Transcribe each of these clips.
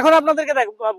এখন আপনাদেরকে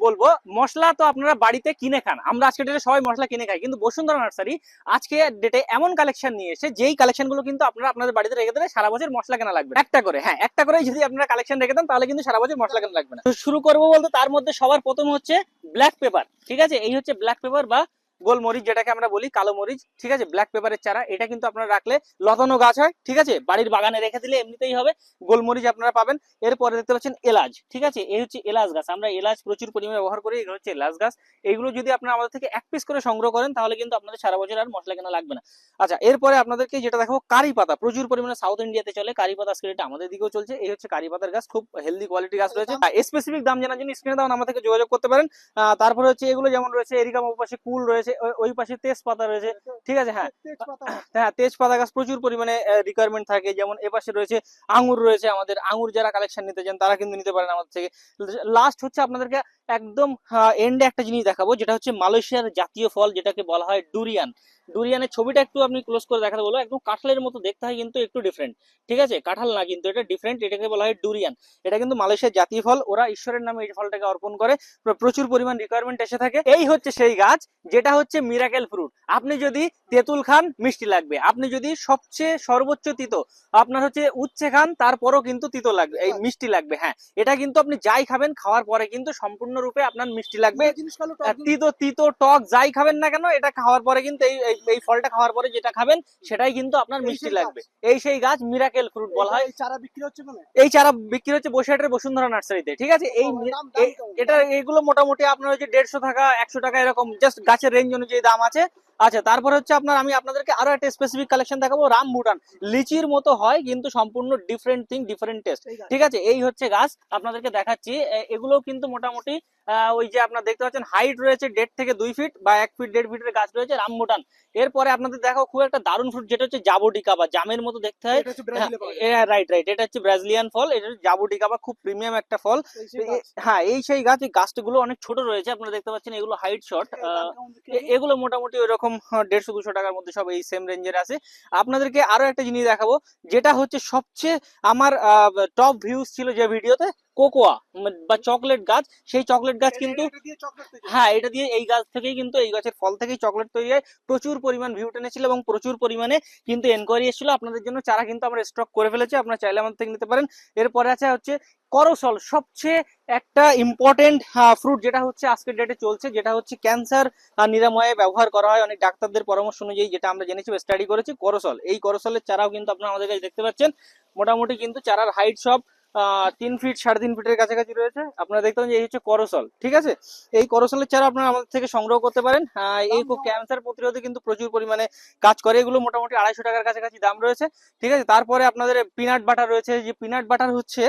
বলব, মশলা তো আপনারা বাড়িতে কিনে খান। আমরা আজকে ডেটে সবাই মশলা কিনে খাই, কিন্তু বসুন্ধরা নার্সারি আজকে ডেটে এমন কালেকশন নিয়ে এসে, যেই কালেকশনগুলো কিন্তু আপনারা আপনাদের বাড়িতে রেখে দিলে সারা বছর মশলা কেনা লাগবে একটা করে হ্যাঁ একটা করে যদি আপনারা কালেকশন রেখে দেন, তাহলে কিন্তু সারা বছর মশলা কেনা লাগবে না। শুরু করব বলতে, তার মধ্যে সবার প্রথম হচ্ছে ব্ল্যাক পেপার ঠিক আছে? এই হচ্ছে ব্ল্যাক পেপার বা গোলমরিচ যেটাকে আমরা বলি কালো মরিচ ঠিক আছে? ব্ল্যাক পেপারের চারা এটা কিন্তু আপনারা রাখলে লতানো গাছ হয় ঠিক আছে? বাড়ির বাগানে রেখে দিলে এমনিতেই হবে গোলমরিচ আপনারা পাবেন। এরপরে দেখতে পাচ্ছেন এলাচ ঠিক আছে? এই হচ্ছে এলাচ গাছ আমরা এলাচ প্রচুর পরিমাণে ব্যবহার করি এগুলো হচ্ছে এলাচ গাছ। এইগুলো যদি আপনারা আমাদের থেকে এক পিস করে সংগ্রহ করেন তাহলে কিন্তু আপনাদের সারা বছর আর মশলা কেনা লাগবে না। আচ্ছা এরপরে আপনাদেরকে যেটা দেখাবো কারি পাতা প্রচুর পরিমাণে সাউথ ইন্ডিয়াতে চলে কারি পাতা এটা আমাদের দিকেও চলছে এই হচ্ছে কারি পাতার গাছ খুব হেলদি কোয়ালিটি গাছ রয়েছে। স্পেসিফিক দাম জানার জন্য স্ক্রিনে আমার থেকে যোগাযোগ করতে পারেন। আহ, তারপরে হচ্ছে এগুলো যেমন রয়েছে এরিকা পাশে কুল রয়েছে ওই- ওই পাশে তেজপাতা রয়েছে। ঠিক আছে হ্যাঁ। হ্যাঁ তেজপাতা গাছ প্রচুর পরিমাণে রিকোয়ারমেন্ট থাকে। যেমন এপাশে রয়েছে আঙুর রয়েছে আমাদের। আঙুর যারা কালেকশন নিতে চান তারা কিন্তু নিতে পারেন আমাদের থেকে। লাস্ট হচ্ছে আপনাদেরকে একদম এন্ডে একটা জিনিস দেখাবো, যেটা হচ্ছে মালয়েশিয়ার জাতীয় ফল, যেটাকে বলা হয় ডুরিয়ান ডুরিয়ানের ছবিটা একটু আপনি ক্লোজ করে দেখাতে বলব একদম কাঁঠালের মতো দেখতে হয় কিন্তু একটু ডিফারেন্ট ঠিক আছে? কাঁঠাল না, কিন্তু এটা ডিফারেন্ট এটাকে বলা হয় ডুরিয়ান এটা কিন্তু মালয়েশিয়ার জাতীয় ফল, ওরা ঈশ্বরের নামে এই ফলটাকে অর্পণ করে প্রচুর পরিমাণ রিকোয়ারমেন্ট এসে থাকে। এই হচ্ছে সেই গাছ, যেটা হচ্ছে মিরাকেল ফ্রুট আপনি যদি তেঁতুল খান মিষ্টি লাগবে। আপনি যদি সবচেয়ে সর্বোচ্চ তিতো আপনার হচ্ছে উচ্ছে খান তারপরও কিন্তু তিতো লাগবে এই মিষ্টি লাগবে হ্যাঁ। এটা কিন্তু আপনি যাই খাবেন খাওয়ার পরে কিন্তু সম্পূর্ণরূপে আপনার মিষ্টি লাগবে। তিতো তিতো টক যাই খাবেন না কেন এটা খাওয়ার পরে কিন্তু এই এই- ফলটা খাওয়ার পরে যেটা খাবেন সেটাই কিন্তু আপনার মিষ্টি লাগবে। এই সেই গাছ মিরাকেল ফ্রুট বলা হয়। চারা বিক্রি হচ্ছে কোনে এই চারা বিক্রি হচ্ছে বসিরহাটের বসুন্ধরা নার্সারিতে ঠিক আছে? এই? এটা এগুলো মোটামুটি আপনার হচ্ছে দেড়শো টাকা একশো টাকা এরকম জাস্ট গাছের রেঞ্জ অনুযায়ী দাম আছে। আচ্ছা তারপর হচ্ছে আপনার আমি আপনাদেরকে আরও একটা স্পেসিফিক কালেকশন দেখাবো রাম ভুটান। লিচির মতো হয় কিন্তু সম্পূর্ণ ডিফারেন্ট থিং ডিফারেন্ট টেস্ট ঠিক আছে। এই হচ্ছে গাছ আপনাদেরকে দেখাচ্ছি। এগুলো কিন্তু মোটামুটি ওই যে আপনার দেখতে পাচ্ছেন হাইট রয়েছে দেড় থেকে দুই ফিট বা এক ফিট দেড় ফিটের গাছ রয়েছে রামবুটান এরপরে আপনাদের দেখো খুব একটা দারুণ ফ্রুট যেটা হচ্ছে জাবোটিকা বা জামের মতো দেখতে হয়। রাইট রাইট এটা হচ্ছে ব্রাজিলিয়ান ফল এটা হচ্ছে জাবোটিকা বা খুব প্রিমিয়াম একটা ফল। হ্যাঁ এই সেই গাছ এই গাছগুলো অনেক ছোট রয়েছে আপনারা দেখতে পাচ্ছেন এগুলো হাইট শর্ট এর দাম কেমন বিক্রি মোটামুটি ওইরকম দেড়শো, দুশো টাকার মধ্যে সব এই সেম রেঞ্জের আছে। আপনাদেরকে আরও একটা জিনিস দেখাবো, যেটা হচ্ছে সবচেয়ে আমার টপ ভিউজ ছিল যে ভিডিওতে কোকোয়া বা চকলেট গাছ সেই চকলেট গাছ কিন্তু হ্যাঁ। এটা দিয়ে এই গাছ থেকেই কিন্তু এই গাছের ফল থেকেই চকলেট তৈরি হয়। প্রচুর পরিমাণ ভিউ টেনেছিল এবং প্রচুর পরিমাণে কিন্তু এনকোয়ারি এসেছিল। আপনাদের জন্য চারা কিন্তু আমরা স্টক করে ফেলেছি। আপনারা চাইলে আমাদের থেকে নিতে পারেন। এরপরে আছে হচ্ছে করসল সবচেয়ে একটা ইম্পর্টেন্ট ফ্রুট যেটা হচ্ছে আজকের ডেটে চলছে যেটা হচ্ছে ক্যান্সার নিরাময়ে ব্যবহার করা হয়। অনেক ডাক্তারদের পরামর্শ অনুযায়ী যেটা আমরা জেনেছি স্টাডি করেছি করসল এই করসলের চারাও কিন্তু আপনারা আমাদের কাছে দেখতে পাচ্ছেন। মোটামুটি কিন্তু চারার হাইট সব তিন ফিট সাড়ে তিন ফিটের কাছাকাছি রয়েছে। আপনারা দেখতে যে এই হচ্ছে করসল ঠিক আছে? এই করসলের চারা আপনারা আমাদের থেকে সংগ্রহ করতে পারেন। এই ক্যান্সার প্রতিরোধে কিন্তু প্রচুর পরিমাণে কাজ করে। এগুলো মোটামুটি আড়াইশো টাকার কাছাকাছি দাম রয়েছে ঠিক আছে? তারপরে আপনাদের পিনাট বাটার রয়েছে। যে পিনাট বাটার হচ্ছে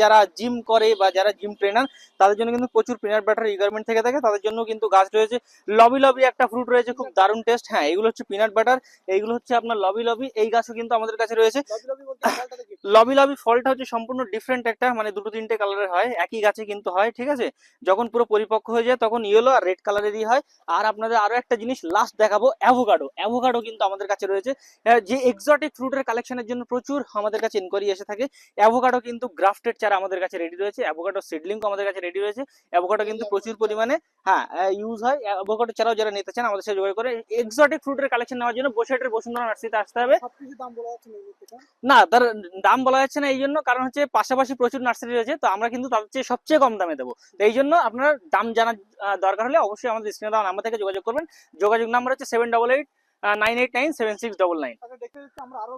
যারা জিম করে বা যারা জিম ট্রেনার তাদের জন্য কিন্তু প্রচুর পিনাট বাটার রিকোয়ারমেন্ট থেকে থাকে। তাদের জন্য কিন্তু গাছ রয়েছে। লবি লবি একটা ফ্রুট রয়েছে খুব দারুণ টেস্ট হ্যাঁ এগুলো হচ্ছে পিনাট বাটার এইগুলো হচ্ছে আপনার লবি লবি এই গাছও কিন্তু আমাদের কাছে রয়েছে? লবি লবি ফলটা হচ্ছে সম্পূর্ণ ডিফারেন্ট একটা মানে দুটো তিনটে কালারের হয় একই গাছে কিন্তু হয় ঠিক আছে? যখন পুরো পরিপক্ক হয়ে যায় তখন ইয়েলো আর রেড কালারেরই হয়। আর আপনাদের আরও একটা জিনিস লাস্ট দেখাবো অ্যাভোকাডো অ্যাভোকাডো কিন্তু আমাদের কাছে রয়েছে। যে এক্সটিক ফ্রুটের কালেকশনের জন্য প্রচুর আমাদের কাছে ইনকোয়ারি এসে থাকে। অ্যাভোকাডো কিন্তু গ্রাফটেড চারা আমাদের কাছে রেডি রয়েছে। অ্যাভোকাডো সিডলিংও আমাদের কাছে রেডি রয়েছে। অ্যাভোকাডো কিন্তু প্রচুর পরিমাণে হ্যাঁ ইউজ হয়। অ্যাভোকাডো ছাড়াও যারা নিতে চান আমাদের সাথে যোগাযোগ করে। এক্সোটিক ফ্রুটের কালেকশন নেওয়ার জন্য বসেটের বসুন্ধরা নার্সারিতে আসতে হবে। না তার দাম বলা যাচ্ছে না এই জন্য কারণ হচ্ছে পাশাপাশি প্রচুর নার্সারি রয়েছে তো আমরা কিন্তু তাদের চেয়ে সবচেয়ে কম দামে দেবো। তো এই জন্য আপনার দাম জানার দরকার হলে অবশ্যই আমাদের স্ক্রিনে দেওয়া নাম্বার থেকে যোগাযোগ করবেন। যোগাযোগ নাম্বার হচ্ছে seven double eight nine eight nine seven six double nine আরও।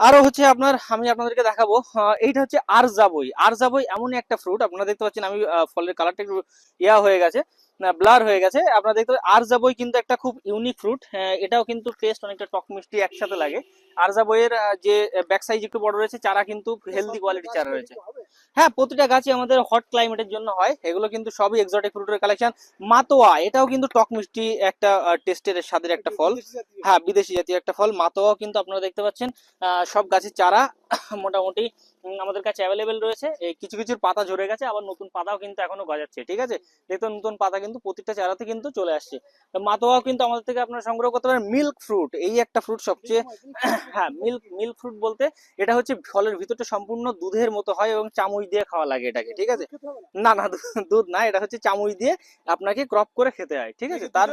আরও হচ্ছে আপনার আমি আপনাদেরকে দেখাবো এইটা হচ্ছে আরজাবই আরজাবই এমনই একটা ফ্রুট আপনারা দেখতে পাচ্ছেন আমি ফলের কালারটা একটু ইয়া হয়ে গেছে ব্লার হয়ে গেছে আপনারা দেখতে পাচ্ছেন আরজাবই কিন্তু একটা খুব ইউনিক ফ্রুট এটাও কিন্তু টেস্ট অনেকটা টক মিষ্টি একসাথে লাগে আরজাবইয়ের আহ, যে ব্যাক সাইজ একটু বড় রয়েছে চারা কিন্তু হেলদি কোয়ালিটি চারা রয়েছে। হ্যাঁ প্রতিটা গাছই আমাদের হট ক্লাইমেটের জন্য হয়। এগুলো কিন্তু সবই এক্সোটিক ফ্রুটের কালেকশন মাতোয়া এটাও কিন্তু টক মিষ্টি একটা টেস্টের স্বাদের একটা ফল। হ্যাঁ বিদেশি জাতীয় একটা ফল। মাতোয়াও কিন্তু আপনারা দেখতে পাচ্ছেন। আহ, সব গাছের চারা মোটামুটি আমাদের কাছে অ্যাভেলেবেল রয়েছে। এই কিছু কিছুর পাতা ঝরে গেছে, আবার নতুন পাতাও কিন্তু এখনও গজাচ্ছে, ঠিক আছে? দেখতে নতুন পাতা কিন্তু প্রতিটা চারাতে কিন্তু চলে আসছে। মাতোয়াও কিন্তু আমাদের থেকে আপনারা সংগ্রহ করতে পারেন মিল্ক ফ্রুট এই একটা ফ্রুট সবচেয়ে হ্যাঁ মিল্ক মিল্ক ফ্রুট বলতে এটা হচ্ছে ফলের ভিতরটা সম্পূর্ণ দুধের মতো হয় এবং চামচ দিয়ে খাওয়া লাগে এটাকে, ঠিক আছে? না না, দুধ না, এটা হচ্ছে চামচ দিয়ে আপনাকে ক্রপ করে খেতে হয়, ঠিক আছে? তার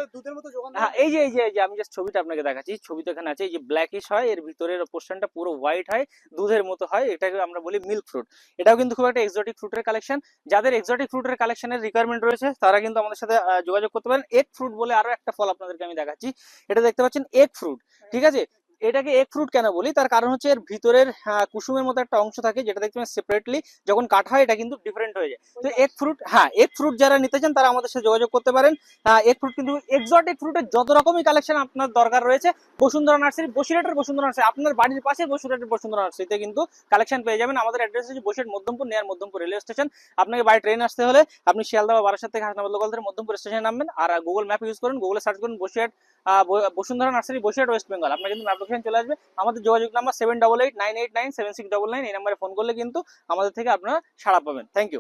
হ্যাঁ এই যে এই যে এই যে, আমি জাস্ট ছবিটা আপনাকে দেখাচ্ছি ছবিতে এখানে আছে, এই যে ব্ল্যাকিশ হয়, এর ভিতরের পোর্শনটা পুরো হোয়াইট হয়, দুধের মতো হয়, এটাকে আমরা বলি মিল্ক ফ্রুট এটাও কিন্তু খুব একটা এক্সোটিক ফ্রুটের কালেকশন যাদের এক্সোটিক ফ্রুটের কালেকশনের রিকোয়ারমেন্ট রয়েছে, তারা কিন্তু আমাদের সাথে যোগাযোগ করতে পারেন। এগ ফ্রুট বলে আরও একটা ফল আপনাদেরকে আমি দেখাচ্ছি। এটা দেখতে পাচ্ছেন এগ ফ্রুট ঠিক আছে? এটাকে এগ ফ্রুট কেন বলি? তার কারণ হচ্ছে এর ভিতরের কুসুমের মতো একটা অংশ থাকে যেটা দেখতে সেপারেটলি যখন কাটা হয় এটা কিন্তু ডিফারেন্ট হয়ে যায়। তো এগ ফ্রুট হ্যাঁ এগ ফ্রুট যারা নিতে চান তারা আমাদের সাথে যোগাযোগ করতে পারেন। এগ ফ্রুট কিন্তু এক্সোটিক ফ্রুটের যত রকমই কালেকশন আপনার দরকার রয়েছে বসুন্ধরা নার্সারি বসিরহাটের বসুন্ধরা নার্সারি আপনার বাড়ির পাশে বসিরহাটের বসুন্ধরা নার্সারিতে কিন্তু কালেকশন পেয়ে যাবেন। আমাদের অ্যাড্রেস হচ্ছে Basirhat Madhyampur near Madhyampur railway station আপনাকে বাই ট্রেন আসতে হলে আপনি শিয়ালদা বা বারাসাত থেকে হাসনাবাদ লোকাল থেকে মধ্যমপুর স্টেশনে নামবেন। আর গুগল ম্যাপ ইউজ করুন গুগলে সার্চ করুন বসিরহাট আহ, ব- বসুন্ধরা নার্সারি, বসিরহাট, ওয়েস্ট বেঙ্গল। আপনার কিন্তু ম্যাপ চলে আসবে। আমাদের যোগাযোগ number seven double eight nine eight nine seven six double nine এই নাম্বারে ফোন করলে কিন্তু আমাদের থেকে আপনারা সাড়া পাবেন। Thank you